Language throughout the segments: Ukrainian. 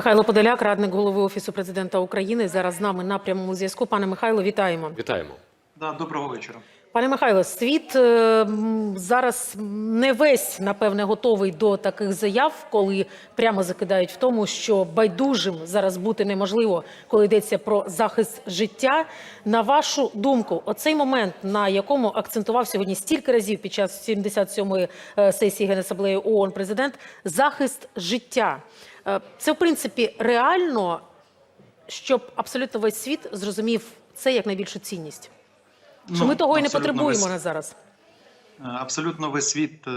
Михайло Подоляк, радник голови офісу президента України, зараз з нами на прямому зв'язку. Пане Михайло, вітаємо. Вітаємо. Да, доброго вечора. Пане Михайло, світ е, зараз не весь напевне готовий до таких заяв, коли прямо закидають в тому, що байдужим зараз бути неможливо, коли йдеться про захист життя. На вашу думку, оцей момент, на якому акцентував сьогодні стільки разів під час 77-ї е, сесії Генасамблеї ООН президент, захист життя. Е, Це в принципі реально, щоб абсолютно весь світ зрозумів це як найбільшу цінність. Що Ну, ми того і не потребуємо весь- на зараз. Е, Абсолютно весь світ е,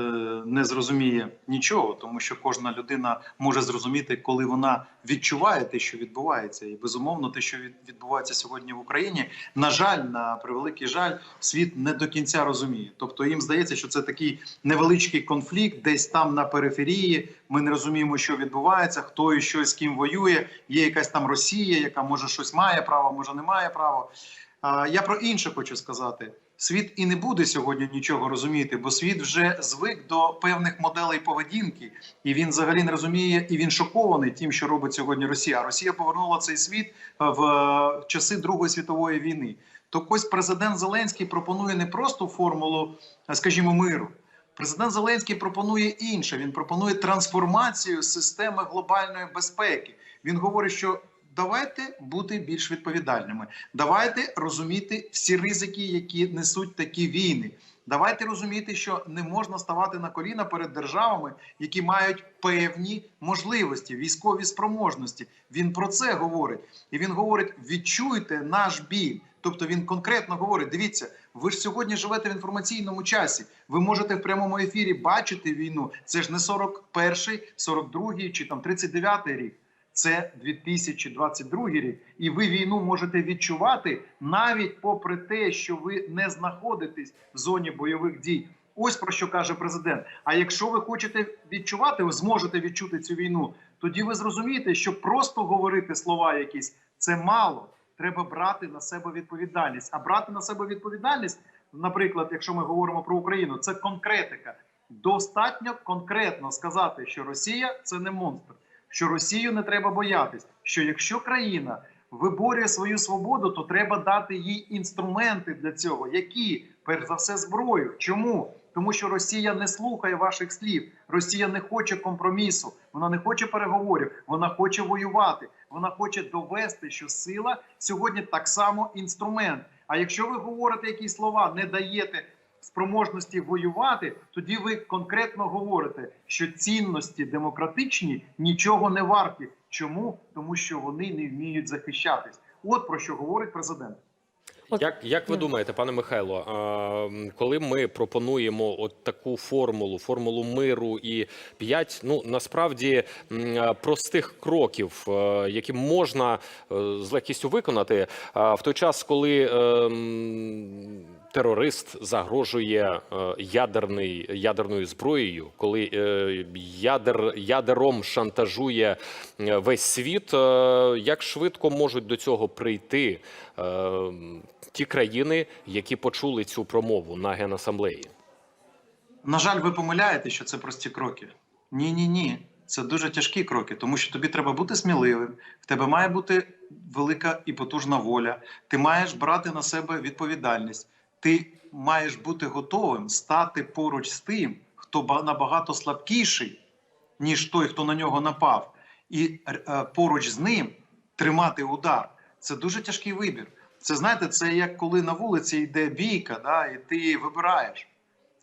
не зрозуміє нічого, тому що кожна людина може зрозуміти, коли вона відчуває те, що відбувається, і безумовно, те, що відбувається сьогодні в Україні, на жаль, на превеликий жаль, світ не до кінця розуміє. Тобто їм здається, що це такий невеличкий конфлікт, десь там на периферії. Ми не розуміємо, що відбувається, хто і що з ким воює. Є якась там Росія, яка може щось має право, може не має права. Я про інше хочу сказати. Світ і не буде сьогодні нічого розуміти, бо світ вже звик до певних моделей поведінки, і він взагалі не розуміє, і він шокований тим, що робить сьогодні Росія. Росія повернула цей світ е, в е, часи Другої світової війни. То ось президент Зеленський пропонує не просто формулу, е, скажімо, миру. Президент Зеленський пропонує інше. Він пропонує трансформацію системи глобальної безпеки. Він говорить, що давайте бути більш відповідальними. Давайте розуміти всі ризики, які несуть такі війни. Давайте розуміти, що не можна ставати на коліна перед державами, які мають певні можливості, військові спроможності. Він про це говорить, і він говорить: відчуйте наш біль. Тобто він конкретно говорить: дивіться, ви ж сьогодні живете в інформаційному часі. Ви можете в прямому ефірі бачити війну. Це ж не 41-й, 42-й чи там 39-й рік. Це 2022 рік, і ви війну можете відчувати навіть попри те, що ви не знаходитесь в зоні бойових дій. Ось про що каже президент. А якщо ви хочете відчувати, зможете відчути цю війну, тоді ви зрозумієте, що просто говорити слова якісь це мало. Треба брати на себе відповідальність. А брати на себе відповідальність, наприклад, якщо ми говоримо про Україну, це конкретика. Достатньо конкретно сказати, що Росія це не монстр що Росію не треба боятись. Що якщо країна виборює свою свободу, то треба дати їй інструменти для цього. Які перш за все зброю? Чому? Тому що Росія не слухає ваших слів. Росія не хоче компромісу, вона не хоче переговорів, вона хоче воювати. Вона хоче довести, що сила сьогодні так само інструмент. А якщо ви говорите якісь слова, не даєте спроможності воювати, тоді ви конкретно говорите, що цінності демократичні нічого не варті. Чому? Тому що вони не вміють захищатись. От про що говорить президент. Як, як ви думаєте, пане Михайло, коли ми пропонуємо от таку формулу, формулу миру і п'ять, ну насправді простих кроків, які можна е, з легкістю виконати, а, в той час, коли е, м, терорист загрожує е, ядерний, ядерною зброєю, коли е, ядер, ядером шантажує е, весь світ, як швидко можуть до цього прийти ті країни, які почули цю промову на генасамблеї? На жаль, ви помиляєте, що це прості кроки. Ні, ні, ні. Це дуже тяжкі кроки, тому що тобі треба бути сміливим. В тебе має бути велика і потужна воля. Ти маєш брати на себе відповідальність. Ти маєш бути готовим стати поруч з тим, хто набагато слабкіший, ніж той, хто на нього напав, і е, поруч з ним тримати удар. Це дуже тяжкий вибір. Це знаєте, це як коли на вулиці йде бійка, да, і ти вибираєш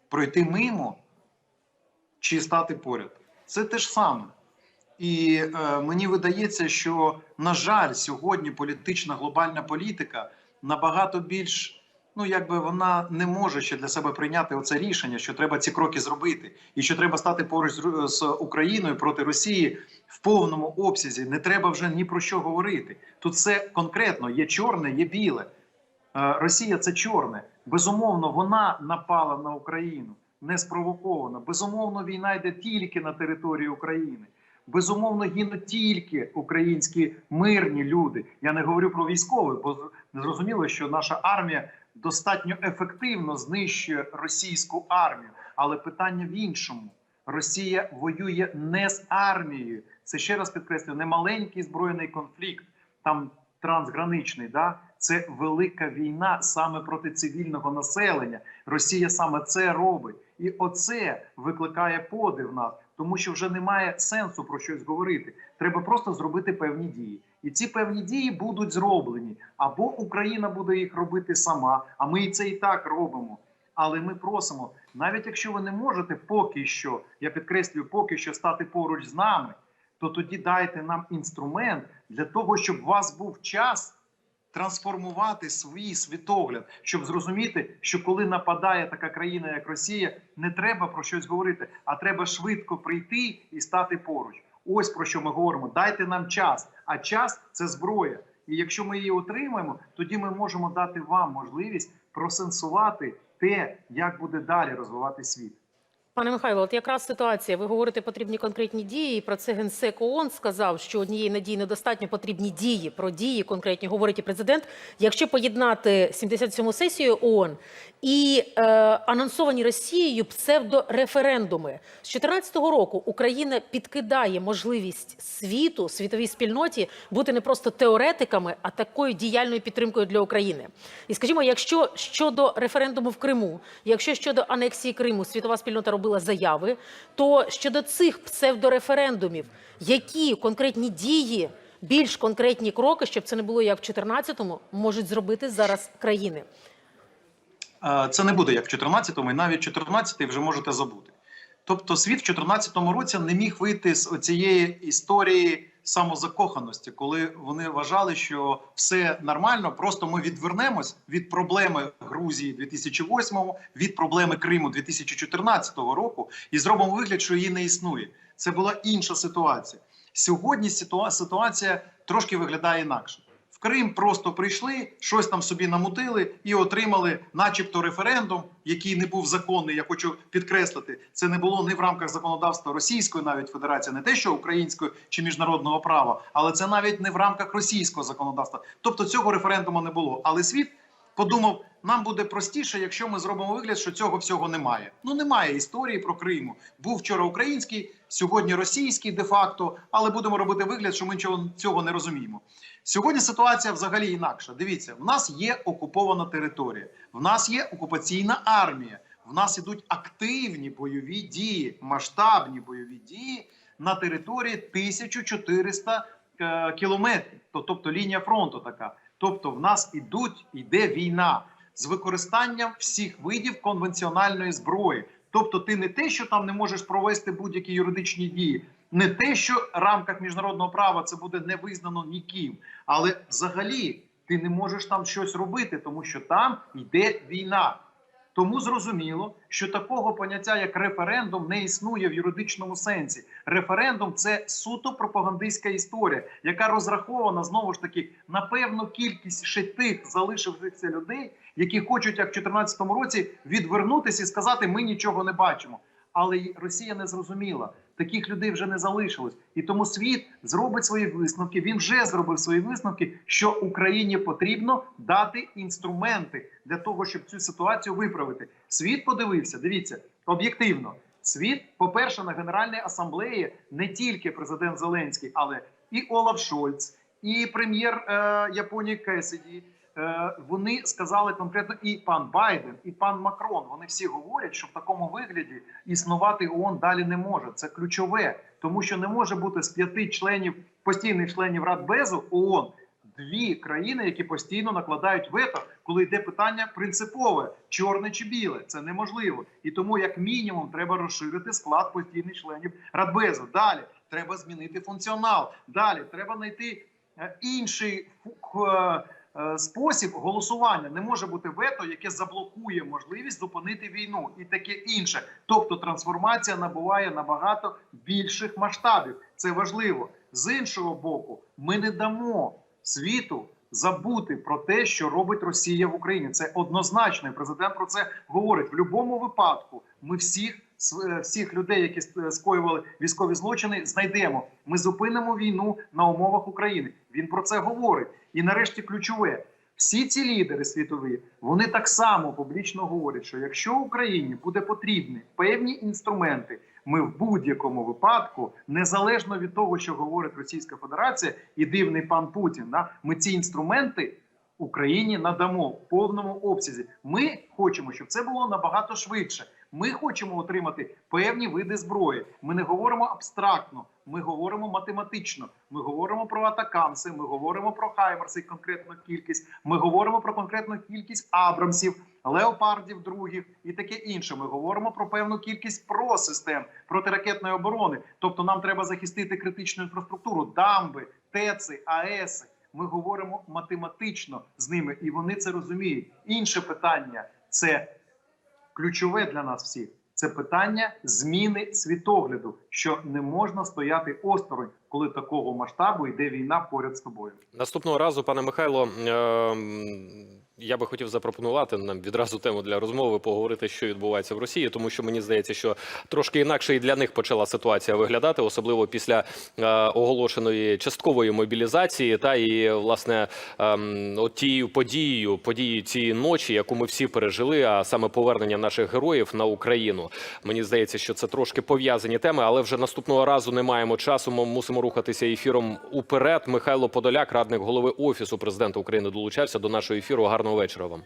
пройти мимо чи стати поряд. Це те ж саме. І е, мені видається, що, на жаль, сьогодні політична глобальна політика набагато більш. Ну, якби вона не може ще для себе прийняти оце рішення, що треба ці кроки зробити, і що треба стати поруч з, Україною проти Росії в повному обсязі. Не треба вже ні про що говорити. Тут все конкретно є чорне, є біле. Е, Росія це чорне. Безумовно, вона напала на Україну не спровоковано. Безумовно, війна йде тільки на території України. Безумовно, гинуть тільки українські мирні люди. Я не говорю про військових, бо зрозуміло, що наша армія достатньо ефективно знищує російську армію. Але питання в іншому: Росія воює не з армією, Це ще раз підкреслюю, не маленький збройний конфлікт, там трансграничний. Да? Це велика війна саме проти цивільного населення. Росія саме це робить, і оце викликає подив нас, тому що вже немає сенсу про щось говорити. Треба просто зробити певні дії. І ці певні дії будуть зроблені. Або Україна буде їх робити сама, а ми і це і так робимо. Але ми просимо, навіть якщо ви не можете поки що, я підкреслюю, поки що стати поруч з нами, то тоді дайте нам інструмент для того, щоб у вас був час трансформувати свій світогляд, щоб зрозуміти, що коли нападає така країна, як Росія, не треба про щось говорити, а треба швидко прийти і стати поруч. Ось про що ми говоримо. Дайте нам час, а час це зброя. І якщо ми її отримаємо, тоді ми можемо дати вам можливість просенсувати те, як буде далі розвивати світ. Пане Михайло, от якраз ситуація. Ви говорите, потрібні конкретні дії. І про це генсек ООН сказав, що однієї надії недостатньо потрібні дії. Про дії конкретні говорить і президент. Якщо поєднати 77-му сесію ООН і е, анонсовані Росією псевдореферендуми з 2014 року, Україна підкидає можливість світу, світовій спільноті бути не просто теоретиками, а такою діяльною підтримкою для України. І скажімо, якщо щодо референдуму в Криму, якщо щодо анексії Криму світова спільнота робила заяви, то щодо цих псевдореферендумів, які конкретні дії, більш конкретні кроки, щоб це не було як в 2014-му, можуть зробити зараз країни? Е, Це не буде як в 2014-му, і навіть 14-й вже можете забути. Тобто, світ в 14-му році не міг вийти з цієї історії самозакоханості, коли вони вважали, що все нормально, просто ми відвернемось від проблеми Грузії 2008-го, від проблеми Криму 2014 року і зробимо вигляд, що її не існує. Це була інша ситуація. Сьогодні ситуа- ситуація трошки виглядає інакше. Крим просто прийшли, щось там собі намутили і отримали, начебто, референдум, який не був законний. Я хочу підкреслити, це не було не в рамках законодавства Російської, навіть Федерації, не те, що української чи міжнародного права, але це навіть не в рамках російського законодавства. Тобто цього референдуму не було. Але світ подумав, нам буде простіше, якщо ми зробимо вигляд, що цього всього немає. Ну немає історії про Криму. Був вчора український, сьогодні російський де-факто, але будемо робити вигляд, що ми цього, цього не розуміємо. Сьогодні ситуація взагалі інакша. Дивіться, в нас є окупована територія, в нас є окупаційна армія, в нас ідуть активні бойові дії, масштабні бойові дії на території 1400 е, кілометрів. Тобто лінія фронту така. Тобто, в нас ідуть, іде війна з використанням всіх видів конвенціональної зброї. Тобто, ти не те, що там не можеш провести будь-які юридичні дії, не те, що в рамках міжнародного права це буде не визнано ніким, але взагалі ти не можеш там щось робити, тому що там йде війна. Тому зрозуміло, що такого поняття як референдум не існує в юридичному сенсі. Референдум це суто пропагандистська історія, яка розрахована знову ж таки на певну кількість ще тих залишившихся людей, які хочуть, як в 2014 році, відвернутися і сказати: ми нічого не бачимо. Але Росія не зрозуміла. Таких людей вже не залишилось, і тому світ зробить свої висновки. Він вже зробив свої висновки, що Україні потрібно дати інструменти для того, щоб цю ситуацію виправити. Світ подивився. Дивіться об'єктивно. Світ, по-перше, на Генеральній асамблеї не тільки президент Зеленський, але і Олаф Шольц, і прем'єр е, Японії Кесіді. Е, вони сказали конкретно і пан Байден, і пан Макрон. Вони всі говорять, що в такому вигляді існувати ООН далі не може. Це ключове, тому що не може бути з п'яти членів постійних членів Радбезу ООН дві країни, які постійно накладають вето, коли йде питання принципове, чорне чи біле. Це неможливо. І тому, як мінімум, треба розширити склад постійних членів Радбезу. Далі треба змінити функціонал. Далі треба знайти е, інший е, спосіб голосування. Не може бути вето, яке заблокує можливість зупинити війну і таке інше. Тобто трансформація набуває набагато більших масштабів. Це важливо. З іншого боку, ми не дамо світу забути про те, що робить Росія в Україні. Це однозначно. і Президент про це говорить. В будь-якому випадку ми всіх всіх людей, які скоювали військові злочини, знайдемо. Ми зупинимо війну на умовах України. Він про це говорить. І нарешті ключове. Всі ці лідери світові вони так само публічно говорять, що якщо Україні буде потрібні певні інструменти, ми в будь-якому випадку, незалежно від того, що говорить Російська Федерація і дивний пан Путін, да, ми ці інструменти Україні надамо в повному обсязі. Ми хочемо, щоб це було набагато швидше. Ми хочемо отримати певні види зброї. Ми не говоримо абстрактно, ми говоримо математично. Ми говоримо про атакамси, ми говоримо про хаймерси, конкретну кількість. Ми говоримо про конкретну кількість абрамсів, леопардів других і таке інше. Ми говоримо про певну кількість просистем протиракетної оборони. Тобто, нам треба захистити критичну інфраструктуру, дамби, ТЕЦи, АЕСи. Ми говоримо математично з ними, і вони це розуміють. Інше питання це ключове для нас всіх. Це питання зміни світогляду, що не можна стояти осторонь, коли такого масштабу йде війна поряд з тобою. Наступного разу, пане Михайло, ем, я би хотів запропонувати нам відразу тему для розмови поговорити, що відбувається в Росії, тому що мені здається, що трошки інакше і для них почала ситуація виглядати, особливо після е, оголошеної часткової мобілізації, та і власне от тією подією, подією цієї ночі, яку ми всі пережили, а саме повернення наших героїв на Україну. Мені здається, що це трошки пов'язані теми, але вже наступного разу не маємо часу. Ми мусимо рухатися ефіром уперед. Михайло Подоляк, радник голови офісу президента України, долучався до нашого ефіру. Гарного вечора вам.